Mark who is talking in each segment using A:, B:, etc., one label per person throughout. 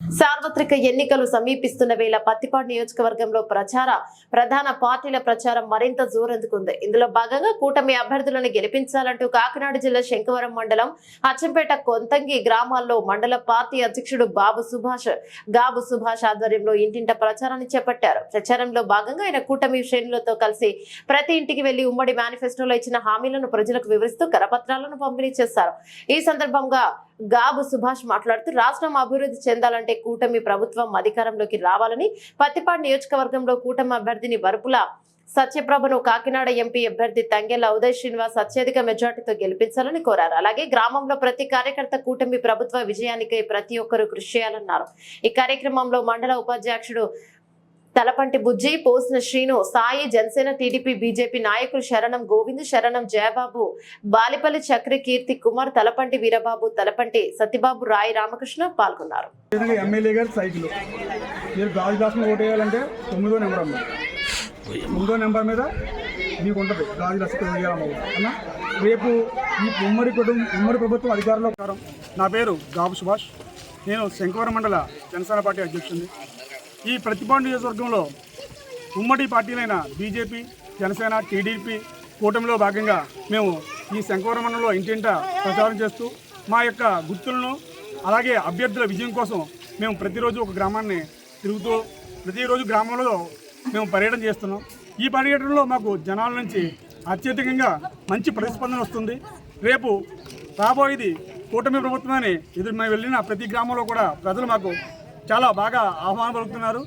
A: సార్వత్రిక ఎన్నికలు సమీపిస్తున్న వేళ పత్తిపాడు నియోజకవర్గంలో ప్రచార ప్రధాన పార్టీల ప్రచారం మరింత జోరందుకుంది. ఇందులో భాగంగా కూటమి అభ్యర్థులను గెలిపించాలంటూ కాకినాడ జిల్లా శంకవరం మండలం అచ్చంపేట కొంతంగి గ్రామాల్లో మండల పార్టీ అధ్యక్షుడు బాబు సుభాష్ గాబు సుభాష్ ఆధ్వర్యంలో ఇంటింట ప్రచారాన్ని చేపట్టారు. ప్రచారంలో భాగంగా ఆయన కూటమి శ్రేణులతో కలిసి ప్రతి ఇంటికి వెళ్ళి ఉమ్మడి మేనిఫెస్టోలో ఇచ్చిన హామీలను ప్రజలకు వివరిస్తూ కరపత్రాలను పంపిణీ చేశారు ఈ సందర్భంగా గాబు సుభాష్ మాట్లాడుతూ రాష్ట్రం అభివృద్ధి చెందాలంటే కూటమి ప్రభుత్వం అధికారంలోకి రావాలని పత్తిపాడు నియోజకవర్గంలో కూటమి అభ్యర్థిని వరుపుల సత్యప్రభను కాకినాడ ఎంపీ అభ్యర్థి తంగెల ఉదయ్ శ్రీనివాస్ అత్యధిక మెజార్టీతో గెలిపించాలని కోరారు. అలాగే గ్రామంలో ప్రతి కార్యకర్త కూటమి ప్రభుత్వ విజయానికై ప్రతి ఒక్కరూ కృషి చేయాలన్నారు. ఈ కార్యక్రమంలో మండల ఉపాధ్యక్షుడు తలపంటి బుజ్జి పోసిన శ్రీను సాయి జనసేన టీడీపీ బీజేపీ నాయకులు శరణం గోవింద్ శరణం జయబాబు బాలిపల్లి చక్రి కీర్తి కుమార్ తలపంటి వీరబాబు తలపంటి సత్యబాబు రాయి రామకృష్ణ పాల్గొన్నారు.
B: ఎమ్మెల్యే మీరు తొమ్మిదో నెంబర్ తొమ్మిదో మీద మీకు ఉంటుంది రాజు అన్న రేపు ఈ ఉమ్మడి కుటుంబం ఉమ్మడి ప్రభుత్వం అధికారంలో కారం నా పేరు గాబు సుభాష్. నేను శంకవరం మండల జనసేన పార్టీ అధ్యక్షుడిని. ఈ ప్రతిపాడు నియోజకవర్గంలో ఉమ్మడి పార్టీలైన బీజేపీ జనసేన టీడీపీ కూటమిలో భాగంగా మేము ఈ శంకవరం మండలంలో ఇంటింట ప్రచారం చేస్తూ మా యొక్క గుర్తులను అలాగే అభ్యర్థుల విజయం కోసం మేము ప్రతిరోజు ఒక గ్రామాన్ని తిరుగుతూ ప్రతిరోజు గ్రామంలో మేము పర్యటన చేస్తున్నాం. ఈ పర్యటనలో మాకు జనాల నుంచి అత్యధికంగా మంచి ప్రతిస్పందన వస్తుంది. రేపు రాబోయేది కూటమి ప్రభుత్వాన్ని ఎదురు మేము వెళ్ళిన ప్రతి గ్రామంలో కూడా ప్రజలు మాకు చాలా బాగా ఆహ్వానం పలుకుతున్నారు.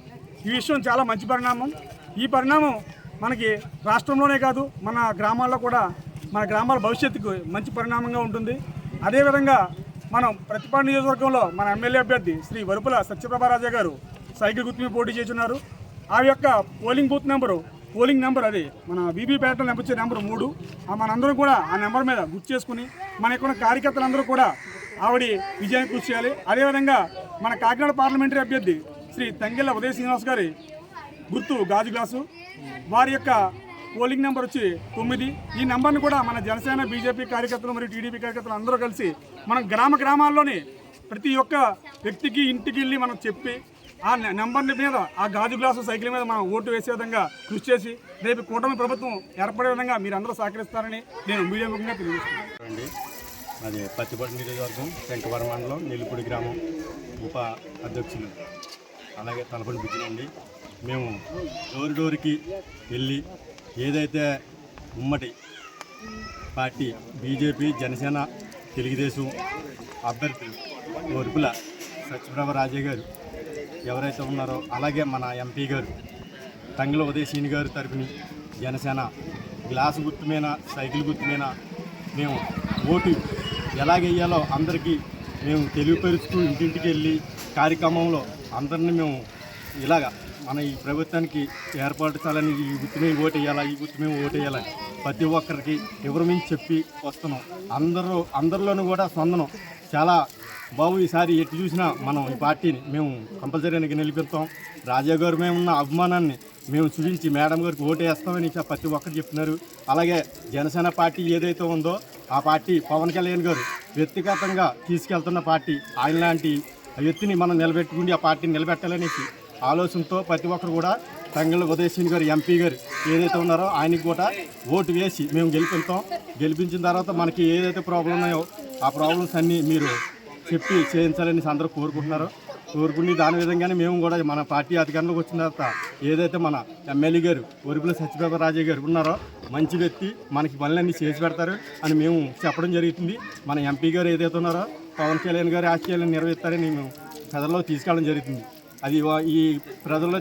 B: ఈ విషయం చాలా మంచి పరిణామం. ఈ పరిణామం మనకి రాష్ట్రంలోనే కాదు మన గ్రామాల్లో కూడా మన గ్రామాల భవిష్యత్తుకు మంచి పరిణామంగా ఉంటుంది. అదేవిధంగా మనం ప్రతిపాడు నియోజకవర్గంలో మన ఎమ్మెల్యే అభ్యర్థి శ్రీ వరుపుల సత్యప్రభారాజా గారు సైకిల్ గుర్తు మీద పోటీ చేస్తున్నారు. ఆ యొక్క polling booth number polling number అది మన బీబీ పేటలో నెంబర్ నెంబర్ మూడు. ఆ మనందరం కూడా ఆ నెంబర్ మీద గుర్తు చేసుకుని మన యొక్క కార్యకర్తలందరూ కూడా ఆవిడ విజయాన్ని కృషి చేయాలి. అదేవిధంగా మన కాకినాడ పార్లమెంటరీ అభ్యర్థి శ్రీ తంగెళ్ళ ఉదయ శ్రీనివాస్ గారి గుర్తు గాజు గ్లాసు. వారి యొక్క పోలింగ్ నెంబర్ వచ్చి తొమ్మిది. ఈ నెంబర్ని కూడా మన జనసేన బీజేపీ కార్యకర్తలు మరియు టీడీపీ కార్యకర్తలు అందరూ కలిసి మనం గ్రామ గ్రామాల్లోని ప్రతి ఒక్క వ్యక్తికి ఇంటికి వెళ్ళి మనం చెప్పి ఆ నె- నెంబర్ని మీద ఆ గాజు గ్లాసు సైకిల్ మీద మనం ఓటు వేసే విధంగా కృషి చేసి రేపు కూటమి ప్రభుత్వం ఏర్పడే విధంగా మీరు అందరూ సహకరిస్తారని నేను మీడియా ముఖ్యంగా తెలియజేస్తున్నాను.
C: అండి. అది పత్తిపట్టు నియోజకవర్గం శంకవరం మండలం నెల్లిపూడి గ్రామం ఉప అధ్యక్షులు. అలాగే తలపడి బుజ్జినండి మేము డోర్ డోర్కి వెళ్ళి ఏదైతే ఉమ్మడి పార్టీ బీజేపీ జనసేన తెలుగుదేశం అభ్యర్థులు ఒరుపుల సత్యప్రభ రాజే గారు ఎవరైతే ఉన్నారో అలాగే మన ఎంపీ గారు తంగిల ఉదయశీని గారి తరపుని జనసేన గ్లాసు గుర్తు మీద సైకిల్ గుర్తు మీద మేము ఓటు ఎలాగెయ్యాలో అందరికీ మేము తెలియపరుస్తూ ఇంటింటికి వెళ్ళి కార్యక్రమంలో అందరినీ మేము ఇలాగా మన ఈ ప్రభుత్వానికి ఏర్పరచాలని ఈ గుర్తు మేము ఓటు వేయాలా ఈ గుర్తు మేము ఓటు వేయాలని ప్రతి ఒక్కరికి వివరమించి చెప్పి వస్తున్నాం. అందరూ అందరిలోనూ కూడా స్పందనం చాలా బాబు ఈసారి ఎటు చూసినా మనం ఈ పార్టీని మేము కంపల్సరీగా నిలిపిస్తాం. రాజా గారు మేము ఉన్న అభిమానాన్ని మేము చూపించి మేడం గారికి ఓటు వేస్తామని ప్రతి ఒక్కరు చెప్తున్నారు. అలాగే జనసేన పార్టీ ఏదైతే ఉందో ఆ పార్టీ పవన్ కళ్యాణ్ గారు వ్యక్తిగతంగా తీసుకెళ్తున్న పార్టీ. ఆయన లాంటి వ్యక్తిని మనం నిలబెట్టుకుని ఆ పార్టీని నిలబెట్టాలనేసి ఆలోచనతో ప్రతి ఒక్కరు కూడా తంగళ్ళ ఉదయసింగ్ గారు ఎంపీ గారు ఏదైతే ఉన్నారో ఆయనకి కూడా ఓటు వేసి మేము గెలిపిస్తాం గెలిపించిన తర్వాత మనకి ఏదైతే ప్రాబ్లం ఉన్నాయో ఆ ప్రాబ్లమ్స్ అన్నీ మీరు చెప్పి చేయించాలని అందరూ కోరుకుంటున్నారు. కోరుకుని దాని విధంగానే మేము కూడా మన పార్టీ అధికారంలోకి వచ్చిన తర్వాత ఏదైతే మన ఎమ్మెల్యే గారు ఒరిపుల సత్యబాబు రాజే గారు ఉన్నారో మంచి వ్యక్తి మనకి పనులన్నీ చేసి పెడతారు అని మేము చెప్పడం జరుగుతుంది. మన ఎంపీ గారు ఏదైతే ఉన్నారో పవన్ కళ్యాణ్ గారు ఆశయాలను నెరవేర్తారని మేము ప్రజల్లో తీసుకెళ్ళడం జరుగుతుంది. అది ఈ ప్రజల్లో